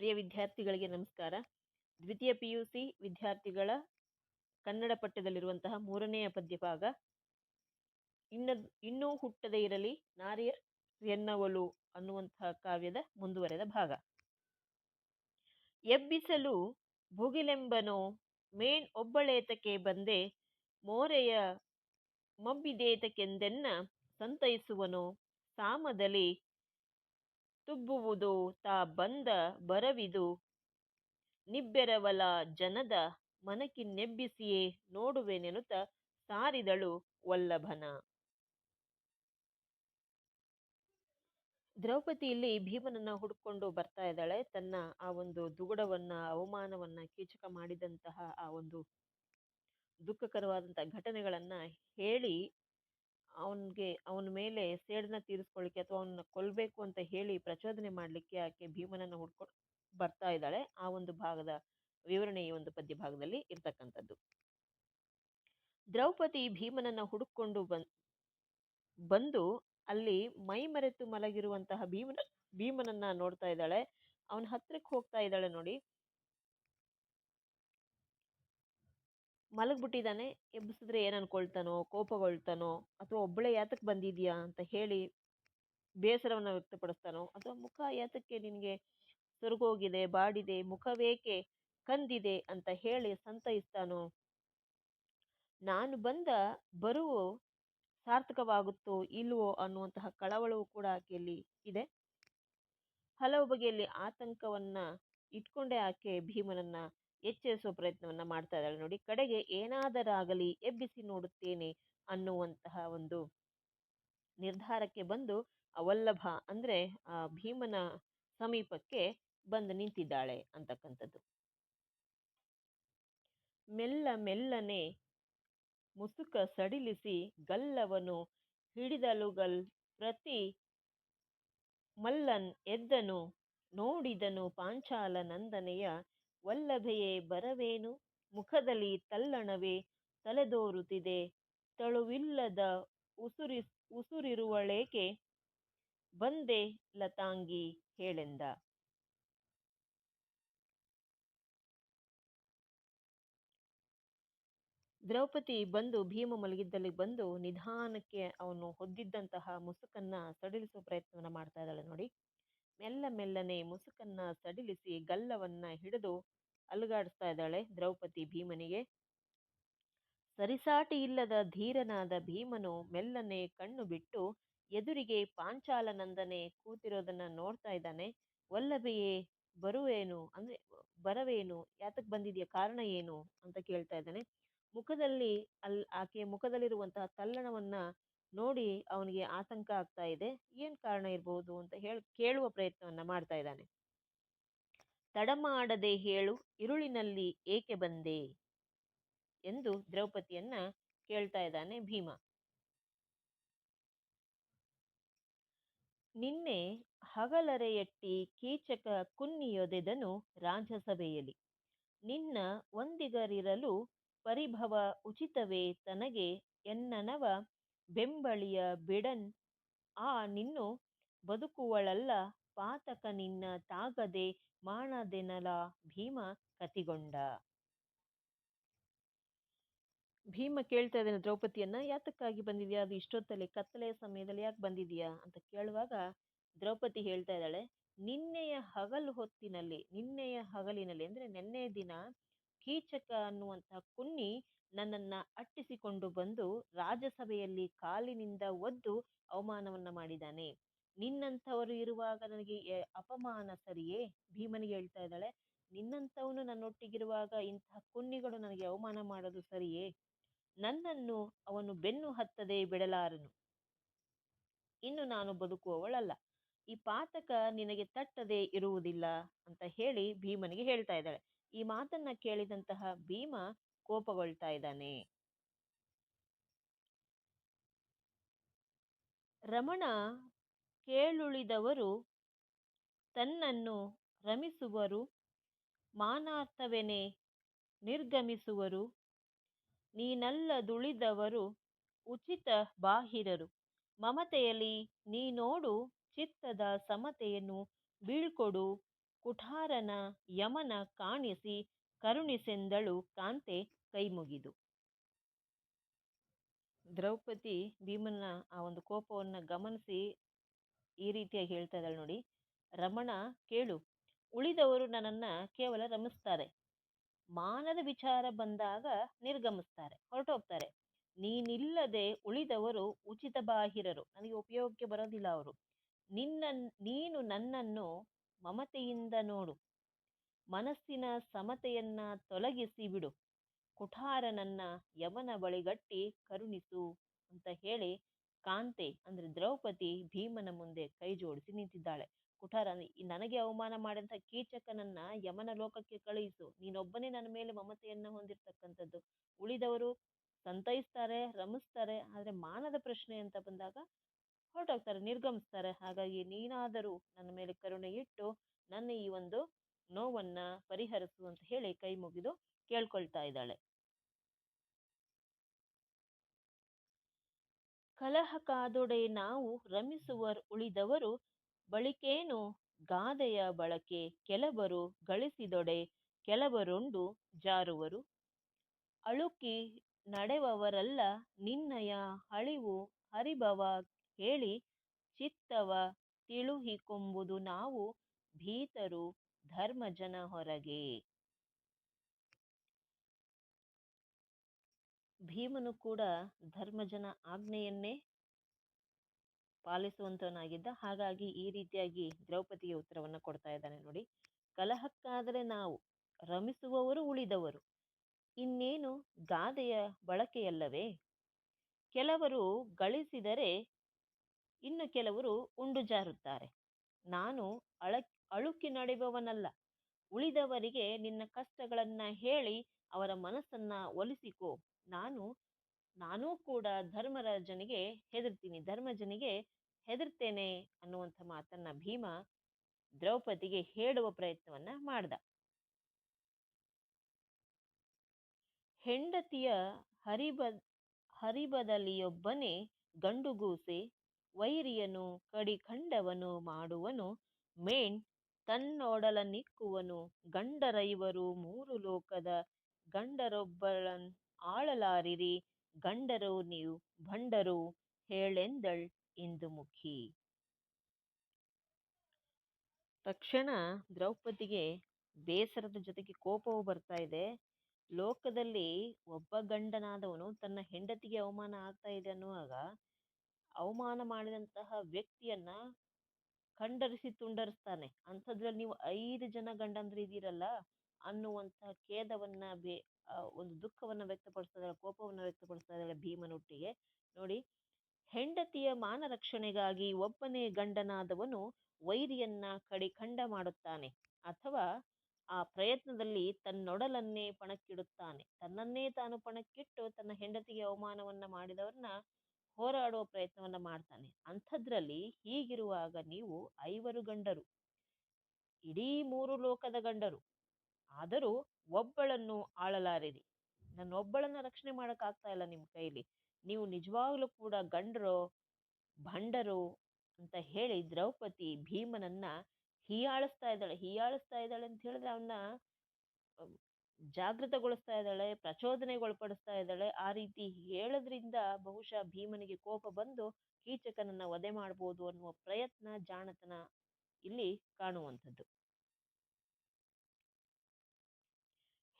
ಪ್ರಿಯ ವಿದ್ಯಾರ್ಥಿಗಳಿಗೆ ನಮಸ್ಕಾರ. ದ್ವಿತೀಯ ಪಿ ಸಿ ವಿದ್ಯಾರ್ಥಿಗಳ ಕನ್ನಡ ಪಠ್ಯದಲ್ಲಿರುವಂತಹ ಮೂರನೆಯ ಪದ್ಯ ಭಾಗ ಇನ್ನ ಇನ್ನೂ ಹುಟ್ಟದೇ ಇರಲಿ ನಾರಿಯ ಎನ್ನವಲು ಅನ್ನುವಂತಹ ಕಾವ್ಯದ ಮುಂದುವರೆದ ಭಾಗ. ಎಬ್ಬಿಸಲು ಭುಗಿಲೆಂಬನೋ ಮೇಣ್ ಒಬ್ಬಳೇತಕ್ಕೆ ಬಂದೆ ಮೋರೆಯ ಮಬ್ಬಿದೇತಕ್ಕೆಂದೆನ್ನ ಸಂತೈಸುವನೋ ಸಾಮದಲ್ಲಿ ತುಬ್ಬುವುದು ತಾ ಬಂದ ಬರವಿದು. ನಿಬ್ಬೆರವಲ ಜನದ ಮನಕಿನ್ನೆಬ್ಬಿಸಿಯೇ ನೋಡುವೆನೆನುತ ಸಾರಿದಳು ವಲ್ಲಭನ. ದ್ರೌಪದಿ ಇಲ್ಲಿ ಭೀಮನನ್ನ ಹುಡುಕೊಂಡು ಬರ್ತಾ ಇದ್ದಾಳೆ. ತನ್ನ ಆ ಒಂದು ದುಗುಡವನ್ನ, ಅವಮಾನವನ್ನ ಕೀಚಕ ಮಾಡಿದಂತಹ ಆ ಒಂದು ದುಃಖಕರವಾದಂತಹ ಘಟನೆಗಳನ್ನ ಹೇಳಿ ಅವನಿಗೆ ಅವನ ಮೇಲೆ ಸೇಡನ್ನ ತೀರಿಸ್ಕೊಳ್ಳಿಕ್ಕೆ ಅಥವಾ ಅವನ್ನ ಕೊಲ್ಲಬೇಕು ಅಂತ ಹೇಳಿ ಪ್ರಚೋದನೆ ಮಾಡಲಿಕ್ಕೆ ಆಕೆ ಭೀಮನನ್ನು ಹುಡ್ಕೊಂಡು ಬರ್ತಾ ಇದ್ದಾಳೆ. ಆ ಒಂದು ಭಾಗದ ವಿವರಣೆ ಈ ಒಂದು ಪದ್ಯ ಭಾಗದಲ್ಲಿ ಇರ್ತಕ್ಕಂಥದ್ದು. ದ್ರೌಪದಿ ಭೀಮನನ್ನ ಹುಡುಕೊಂಡು ಬನ್, ಬಂದು ಅಲ್ಲಿ ಮೈ ಮರೆತು ಮಲಗಿರುವಂತಹ ಭೀಮನ, ಭೀಮನನ್ನ ನೋಡ್ತಾ ಇದ್ದಾಳೆ. ಅವನ ಹತ್ರಕ್ಕೆ ಹೋಗ್ತಾ ಇದ್ದಾಳೆ ನೋಡಿ. ಮಲಗ್ಬಿಟ್ಟಿದ್ದಾನೆ, ಎಬ್ಬಿಸಿದ್ರೆ ಏನು ಅನ್ಕೊಳ್ತಾನೋ, ಕೋಪಗೊಳ್ತಾನೋ, ಅಥವಾ ಒಬ್ಬಳೆ ಯಾತಕ್ಕೆ ಬಂದಿದ್ಯಾ ಅಂತ ಹೇಳಿ ಬೇಸರವನ್ನ ವ್ಯಕ್ತಪಡಿಸ್ತಾನೋ, ಅಥವಾ ಮುಖ ಯಾತಕ್ಕೆ ನಿನಗೆ ಸೊರಗೋಗಿದೆ, ಬಾಡಿದೆ ಮುಖವೇಕೆ ಕಂದಿದೆ ಅಂತ ಹೇಳಿ ಸಂತೈಸ್ತಾನೋ, ನಾನು ಬಂದ ಬರುವು ಸಾರ್ಥಕವಾಗುತ್ತೋ ಇಲ್ವೋ ಅನ್ನುವಂತಹ ಕಳವಳವು ಕೂಡ ಆಕೆಯಲ್ಲಿ ಇದೆ. ಹಲವು ಬಗೆಯಲ್ಲಿ ಆತಂಕವನ್ನ ಇಟ್ಕೊಂಡೇ ಆಕೆ ಭೀಮನನ್ನ ಎಚ್ಚರಿಸುವ ಪ್ರಯತ್ನವನ್ನ ಮಾಡ್ತಾ ಇದ್ದಾಳೆ. ನೋಡಿ, ಕಡೆಗೆ ಏನಾದರಾಗಲಿ ಎಬ್ಬಿಸಿ ನೋಡುತ್ತೇನೆ ಅನ್ನುವಂತಹ ಒಂದು ನಿರ್ಧಾರಕ್ಕೆ ಬಂದು ಅವಲ್ಲಭ ಅಂದ್ರೆ, ಆ ಭೀಮನ ಸಮೀಪಕ್ಕೆ ಬಂದು ನಿಂತಿದ್ದಾಳೆ ಅಂತಕ್ಕಂಥದ್ದು. ಮೆಲ್ಲ ಮೆಲ್ಲನೆ ಮುಸುಕ ಸಡಿಲಿಸಿ ಗಲ್ಲವನು ಹಿಡಿದಲುಗಲ್ ಪ್ರತಿ ಮಲ್ಲನ್ ಎದ್ದನು. ನೋಡಿದನು ಪಾಂಚಾಲ ನಂದನೆಯ ವಲ್ಲಭೆಯೇ ಬರವೇನು? ಮುಖದಲ್ಲಿ ತಲ್ಲಣವೇ ತಲೆದೋರುತ್ತಿದೆ. ತಳುವಿಲ್ಲದ ಉಸುರಿ, ಉಸುರಿರುವಳೇಕೆ? ಬಂದೆ ಲತಾಂಗಿ ಹೇಳೆಂದ. ದ್ರೌಪದಿ ಬಂದು ಭೀಮ ಮಲಗಿದ್ದಲ್ಲಿ ಬಂದು ನಿಧಾನಕ್ಕೆ ಅವನು ಹೊದ್ದಿದ್ದಂತಹ ಮುಸುಕನ್ನ ಸಡಿಲಿಸುವ ಪ್ರಯತ್ನವನ್ನ ಮಾಡ್ತಾ ಇದ್ದಾಳೆ ನೋಡಿ. ಮೆಲ್ಲ ಮೆಲ್ಲನೆ ಮುಸುಕನ್ನ ಸಡಿಲಿಸಿ ಗಲ್ಲವನ್ನ ಹಿಡಿದು ಅಲುಗಾಡಿಸ್ತಾ ಇದ್ದಾಳೆ ದ್ರೌಪದಿ ಭೀಮನಿಗೆ. ಸರಿಸಾಟಿ ಇಲ್ಲದ ಧೀರನಾದ ಭೀಮನು ಮೆಲ್ಲನೆ ಕಣ್ಣು ಬಿಟ್ಟು ಎದುರಿಗೆ ಪಾಂಚಾಲನಂದನೆ ಕೂತಿರೋದನ್ನ ನೋಡ್ತಾ ಇದ್ದಾನೆ. ವಲ್ಲಭೆಯೇ, ಬರುವೇನು? ಅಂದ್ರೆ ಬರವೇನು? ಯಾತಕ್ ಬಂದಿದೆಯ? ಕಾರಣ ಏನು? ಅಂತ ಕೇಳ್ತಾ ಇದ್ದಾನೆ. ಮುಖದಲ್ಲಿ ಅಲ್, ಆಕೆ ಮುಖದಲ್ಲಿರುವಂತಹ ತಲ್ಲಣವನ್ನ ನೋಡಿ ಅವನಿಗೆ ಆತಂಕ ಆಗ್ತಾ ಇದೆ, ಏನ್ ಕಾರಣ ಇರಬಹುದು ಅಂತ ಹೇಳಿ, ಕೇಳುವ ಪ್ರಯತ್ನವನ್ನ ಮಾಡ್ತಾ ಇದ್ದಾನೆ. ತಡಮಾಡದೆ ಹೇಳು, ಇರುಳಿನಲ್ಲಿ ಏಕೆ ಬಂದೆ? ಎಂದು ದ್ರೌಪದಿಯನ್ನ ಕೇಳ್ತಾ ಇದ್ದಾನೆ ಭೀಮ. ನಿನ್ನೆ ಹಗಲರೆಯಟ್ಟಿ ಕೀಚಕ ಕುನ್ನಿಯೊದೆದನು ರಾಜಸಭೆಯಲ್ಲಿ. ನಿನ್ನ ಒಂದಿಗರಿರಲು ಪರಿಭವ ಉಚಿತವೇ ತನಗೆ ಎನ್ನನವ ಬೆಂಬಳಿಯ ಬಿಡನ್. ಆ ನಿನ್ನು ಬದುಕುವಳಲ್ಲ, ಪಾತಕ ನಿನ್ನ ತಾಗದೆ ಮಾಡದೆನಲ ಭೀಮ ಕತಿಗೊಂಡ ಭೀಮ ಕೇಳ್ತಾ ಇದ್ದಾನೆ, ದ್ರೌಪದಿಯನ್ನ, ಯಾತಕ್ಕಾಗಿ ಬಂದಿದ್ಯಾ? ಅದು ಇಷ್ಟೊತ್ತಲ್ಲಿ, ಕತ್ತಲೆಯ ಸಮಯದಲ್ಲಿ ಯಾಕೆ ಬಂದಿದ್ಯಾ? ಅಂತ ಕೇಳುವಾಗ ದ್ರೌಪದಿ ಹೇಳ್ತಾ ಇದ್ದಾಳೆ, ನಿನ್ನೆಯ ಹಗಲು ಹೊತ್ತಿನಲ್ಲಿ, ನಿನ್ನೆಯ ಹಗಲಿನಲ್ಲಿ, ಅಂದ್ರೆ ನಿನ್ನೆ ದಿನ ಕೀಚಕ ಅನ್ನುವಂಥ ಕುನ್ನಿ ನನ್ನನ್ನು ಅಟ್ಟಿಸಿಕೊಂಡು ಬಂದು ರಾಜಸಭೆಯಲ್ಲಿ ಕಾಲಿನಿಂದ ಒದ್ದು ಅವಮಾನವನ್ನ ಮಾಡಿದ್ದಾನೆ. ನಿನ್ನಂಥವರು ಇರುವಾಗ ನನಗೆ ಅಪಮಾನ ಸರಿಯೇ? ಭೀಮನಿಗೆ ಹೇಳ್ತಾ ಇದ್ದಾಳೆ. ನಿನ್ನಂಥವನು ನನ್ನೊಟ್ಟಿಗಿರುವಾಗ ಇಂತಹ ಕುನ್ನಿಗಳು ನನಗೆ ಅವಮಾನ ಮಾಡೋದು ಸರಿಯೇ? ನನ್ನನ್ನು ಅವನು ಬೆನ್ನು ಹತ್ತದೆ ಬಿಡಲಾರನು. ಇನ್ನು ನಾನು ಬದುಕುವವಳಲ್ಲ. ಈ ಪಾತಕ ನಿನಗೆ ತಟ್ಟದೆ ಇರುವುದಿಲ್ಲ ಅಂತ ಹೇಳಿ ಭೀಮನಿಗೆ ಹೇಳ್ತಾ ಇದ್ದಾಳೆ. ಈ ಮಾತನ್ನ ಕೇಳಿದಂತಹ ಭೀಮ ಕೋಪಗೊಳ್ತಾ ಇದ್ದಾನೆ. ರಮಣ ಕೇಳುಳಿದವರು ತನ್ನನ್ನು ರಮಿಸುವರು, ಮಾನಾರ್ಥವೆನೆ ನಿರ್ಗಮಿಸುವರು ನೀನಲ್ಲದುಳಿದವರು ಉಚಿತ ಬಾಹಿರರು. ಮಮತೆಯಲ್ಲಿ ನೀನೋಡು ಚಿತ್ತದ ಸಮತೆಯನ್ನು ಬೀಳ್ಕೊಡು ಕುಠಾರನ ಯಮನ ಕಾಣಿಸಿ ಕರುಣಿಸೆಂದಳು ಕಾಂತೆ ಕೈಮುಗಿದು. ದ್ರೌಪದಿ ಭೀಮನ ಆ ಒಂದು ಕೋಪವನ್ನ ಗಮನಿಸಿ ಈ ರೀತಿಯಾಗಿ ಹೇಳ್ತಾ ಇದ್ದಾಳೆ ನೋಡಿ, ರಮಣ, ಕೇಳು. ಉಳಿದವರು ನನ್ನನ್ನ ಕೇವಲ ರಮಿಸ್ತಾರೆ. ಮಾನದ ವಿಚಾರ ಬಂದಾಗ ನಿರ್ಗಮಿಸ್ತಾರೆ, ಹೊರಟೋಗ್ತಾರೆ. ನೀನಿಲ್ಲದೆ ಉಳಿದವರು ಉಚಿತ ಬಾಹಿರರು. ನನಗೆ ಉಪಯೋಗಕ್ಕೆ ಬರೋದಿಲ್ಲ ಅವರು. ನಿನ್ನ, ನೀನು ನನ್ನನ್ನು ಮಮತೆಯಿಂದ ನೋಡು. ಮನಸ್ಸಿನ ಸಮತೆಯನ್ನ ತೊಲಗಿಸಿ ಬಿಡು. ಕುಠಾರನನ್ನ ಯಮನ ಬಳಿಗಟ್ಟಿ ಕರುಣಿಸು ಅಂತ ಹೇಳಿ ಕಾಂತೆ ಅಂದ್ರೆ ದ್ರೌಪದಿ ಭೀಮನ ಮುಂದೆ ಕೈ ಜೋಡಿಸಿ ನಿಂತಿದ್ದಾಳೆ. ಕುಠಾರ ನನಗೆ ಅವಮಾನ ಮಾಡಿದಂಥ ಕೀಚಕನನ್ನ ಯಮನ ಲೋಕಕ್ಕೆ ಕಳುಹಿಸು. ನೀನೊಬ್ಬನೇ ನನ್ನ ಮೇಲೆ ಮಮತೆಯನ್ನ ಹೊಂದಿರತಕ್ಕಂಥದ್ದು. ಉಳಿದವರು ಸಂತೈಸ್ತಾರೆ, ರಮಿಸ್ತಾರೆ, ಆದರೆ ಮಾನದ ಪ್ರಶ್ನೆ ಅಂತ ಬಂದಾಗ ಹೊರಟೋಗ್ತಾರೆ, ನಿರ್ಗಮಿಸ್ತಾರೆ. ಹಾಗಾಗಿ ನೀನಾದರೂ ನನ್ನ ಮೇಲೆ ಕರುಣೆ ಇಟ್ಟು ನನ್ನ ಈ ಒಂದು ನೋವನ್ನ ಪರಿಹರಿಸು ಅಂತ ಹೇಳಿ ಕೈ ಮುಗಿದು ಕೇಳ್ಕೊಳ್ತಾ ಇದ್ದಾಳೆ. ಕಲಹ ಕಾದೊಡೆ ನಾವು ರಮಿಸುವ ಉಳಿದವರು ಬಳಿಕೇನು ಗಾದೆಯ ಬಳಕೆ ಕೆಲವರು ಗಳಿಸಿದೊಡೆ ಕೆಲವರುಂಡು ಜಾರುವರು. ಅಳುಕಿ ನಡೆವವರಲ್ಲ ನಿನ್ನಯ ಅಳಿವು ಹರಿಭವ ಹೇಳಿ ಚಿತ್ತವ ತಿಳುಹಿಕೊಂಬುದು ನಾವು ಭೀತರು ಧರ್ಮಜನ ಹೊರಗೆ. ಭೀಮನು ಕೂಡ ಧರ್ಮಜನ ಆಜ್ಞೆಯನ್ನೇ ಪಾಲಿಸುವಂತವನಾಗಿದ್ದ. ಹಾಗಾಗಿ ಈ ರೀತಿಯಾಗಿ ದ್ರೌಪದಿಗೆ ಉತ್ತರವನ್ನ ಕೊಡ್ತಾ ಇದ್ದಾನೆ ನೋಡಿ. ಕಲಹಕ್ಕಾದರೆ ನಾವು ರಮಿಸುವವರು ಉಳಿದವರು. ಇನ್ನೇನು ಗಾದೆಯ ಬಳಕೆಯಲ್ಲವೇ? ಕೆಲವರು ಗಳಿಸಿದರೆ ಇನ್ನು ಕೆಲವರು ಉಂಡು ಜಾರುತ್ತಾರೆ. ನಾನು ಅಳ, ಅಳುಕಿ ನಡೆಯುವವನಲ್ಲ. ಉಳಿದವರಿಗೆ ನಿನ್ನ ಕಷ್ಟಗಳನ್ನು ಹೇಳಿ ಅವರ ಮನಸ್ಸನ್ನ ಒಲಿಸಿಕೋ. ನಾನು, ನಾನೂ ಕೂಡ ಧರ್ಮರಾಜನಿಗೆ ಹೆದರ್ತೀನಿ. ಧರ್ಮಜನಿಗೆ ಹೆದರ್ತೇನೆ ಅನ್ನುವಂಥ ಮಾತನ್ನ ಭೀಮ ದ್ರೌಪದಿಗೆ ಹೇಳುವ ಪ್ರಯತ್ನವನ್ನ ಮಾಡ್ದ. ಹೆಂಡತಿಯ ಹರಿಬ, ಹರಿಬದಲಿಯೊಬ್ಬನೇ ಗಂಡುಗೂಸೆ ವೈರಿಯನು ಕಡಿಖಂಡವನು ಮಾಡುವನು, ಮೇಣ್ ಗಂಡರ ಗಂಡರೈವರು ಮೂರು ಲೋಕದ ಗಂಡರೊಬ್ಬಳನ್ ಆಳಲಾರಿರಿ, ಗಂಡರು ನೀವು ಭಂಡರು ಹೇಳೆಂದಳ್ ಇಂದುಮುಖಿ. ತಕ್ಷಣ ದ್ರೌಪದಿಗೆ ಬೇಸರದ ಜೊತೆಗೆ ಕೋಪವು ಬರ್ತಾ ಇದೆ. ಲೋಕದಲ್ಲಿ ಒಬ್ಬ ಗಂಡನಾದವನು ತನ್ನ ಹೆಂಡತಿಗೆ ಅವಮಾನ ಆಗ್ತಾ ಇದೆ ಅನ್ನುವಾಗ ಅವಮಾನ ಮಾಡಿದಂತಹ ವ್ಯಕ್ತಿಯನ್ನ ಖಂಡರಿಸಿ ತುಂಡರಿಸ್ತಾನೆ. ಅಂಥದ್ರಲ್ಲಿ ನೀವು ಐದು ಜನ ಗಂಡಂದ್ರು ಇದ್ದೀರಲ್ಲ ಅನ್ನುವಂತಹ ಖೇದವನ್ನ ಬೇ ಒಂದು ದುಃಖವನ್ನ ವ್ಯಕ್ತಪಡಿಸ್ತಾ ಕೋಪವನ್ನ ವ್ಯಕ್ತಪಡಿಸ್ತಾ ಭೀಮನೊಟ್ಟಿಗೆ. ನೋಡಿ, ಹೆಂಡತಿಯ ಮಾನ ರಕ್ಷಣೆಗಾಗಿ ಒಬ್ಬನೇ ಗಂಡನಾದವನು ವೈರಿಯನ್ನ ಕಡಿಖಂಡ ಮಾಡುತ್ತಾನೆ. ಅಥವಾ ಆ ಪ್ರಯತ್ನದಲ್ಲಿ ತನ್ನೊಡಲನ್ನೇ ಪಣಕ್ಕಿಡುತ್ತಾನೆ. ತನ್ನನ್ನೇ ತಾನು ಪಣಕ್ಕಿಟ್ಟು ತನ್ನ ಹೆಂಡತಿಗೆ ಅವಮಾನವನ್ನ ಮಾಡಿದವರನ್ನ ಹೋರಾಡುವ ಪ್ರಯತ್ನವನ್ನ ಮಾಡ್ತಾನೆ. ಅಂಥದ್ರಲ್ಲಿ ಹೀಗಿರುವಾಗ ನೀವು ಐವರು ಗಂಡರು. ಇಡೀ ಮೂರು ಲೋಕದ ಗಂಡರು. ಆದರೂ ಒಬ್ಬಳನ್ನು ಆಳಲಾರಿರಿ. ನನ್ನೊಬ್ಬಳನ್ನ ರಕ್ಷಣೆ ಮಾಡೋಕ್ಕಾಗ್ತಾ ಇಲ್ಲ ನಿಮ್ಮ ಕೈಲಿ. ನೀವು ನಿಜವಾಗ್ಲೂ ಕೂಡ ಗಂಡರು, ಭಂಡರು ಅಂತ ಹೇಳಿ ದ್ರೌಪದಿ ಭೀಮನನ್ನ ಹೀಯಾಳಿಸ್ತಾ ಇದ್ದಾಳೆ. ಹೀಯಾಳಿಸ್ತಾ ಇದ್ದಾಳೆ ಅಂತ ಹೇಳಿದ್ರೆ ಅವನ್ನ ಜಾಗೃತಗೊಳಿಸ್ತಾ ಇದ್ದಾಳೆ, ಪ್ರಚೋದನೆಗೊಳಪಡಿಸ್ತಾ ಇದ್ದಾಳೆ, ಆ ರೀತಿ ಹೇಳೋದ್ರಿಂದ ಬಹುಶಃ ಭೀಮನಿಗೆ ಕೋಪ ಬಂದು ಕೀಚಕನನ್ನ ವಧೆ ಮಾಡ್ಬೋದು ಅನ್ನುವ ಪ್ರಯತ್ನ ಜಾಣತನ ಇಲ್ಲಿ ಕಾಣುವಂಥದ್ದು.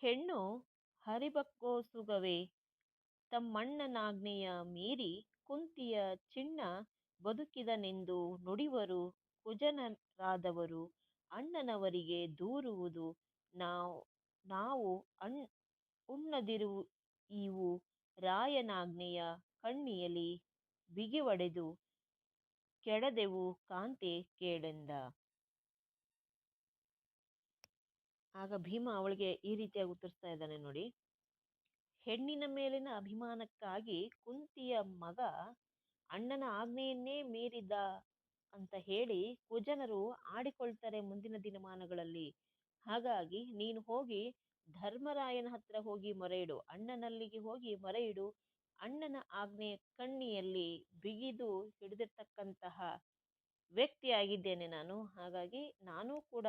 ಹೆಣ್ಣು ಹರಿಬಕ್ಕೋಸುಗವೇ ತಮ್ಮಣ್ಣನಾಗ್ನೆಯ ಮೀರಿ ಕುಂತಿಯ ಚಿಣ್ಣ ಬದುಕಿದನೆಂದು ನುಡಿವರು ಕುಜನರಾದವರು, ಅಣ್ಣನವರಿಗೆ ದೂರುವುದು ನಾವು ನಾವು ಅಣ್ ಉಣ್ಣದಿರು ಇವು ರಾಯನಾಜ್ಞೆಯ ಕಣ್ಣಿಯಲಿ ಬಿಗಿವಡೆದು ಕೆಡದೆವು ಕಾಂತೆ ಕೇಳೆಂದ ಆಗ ಭೀಮ ಅವಳಿಗೆ ಈ ರೀತಿಯಾಗಿ ಉತ್ತರಿಸ್ತಾ ಇದ್ದಾನೆ ನೋಡಿ. ಹೆಣ್ಣಿನ ಮೇಲಿನ ಅಭಿಮಾನಕ್ಕಾಗಿ ಕುಂತಿಯ ಮಗ ಅಣ್ಣನ ಆಜ್ಞೆಯನ್ನೇ ಮೀರಿದ ಅಂತ ಹೇಳಿ ಕುಜನರು ಆಡಿಕೊಳ್ತಾರೆ ಮುಂದಿನ ದಿನಮಾನಗಳಲ್ಲಿ. ಹಾಗಾಗಿ ನೀನು ಹೋಗಿ ಧರ್ಮರಾಯನ ಹತ್ರ ಹೋಗಿ ಮೊರೆ ಇಡು ಅಣ್ಣನಲ್ಲಿಗೆ ಹೋಗಿ ಮೊರೆ ಇಡು ಅಣ್ಣನ ಆಜ್ಞೆಯ ಕಣ್ಣಿಯಲ್ಲಿ ಬಿಗಿದು ಹಿಡಿದಿರ್ತಕ್ಕಂತಹ ವ್ಯಕ್ತಿಯಾಗಿದ್ದೇನೆ ನಾನು. ಹಾಗಾಗಿ ನಾನೂ ಕೂಡ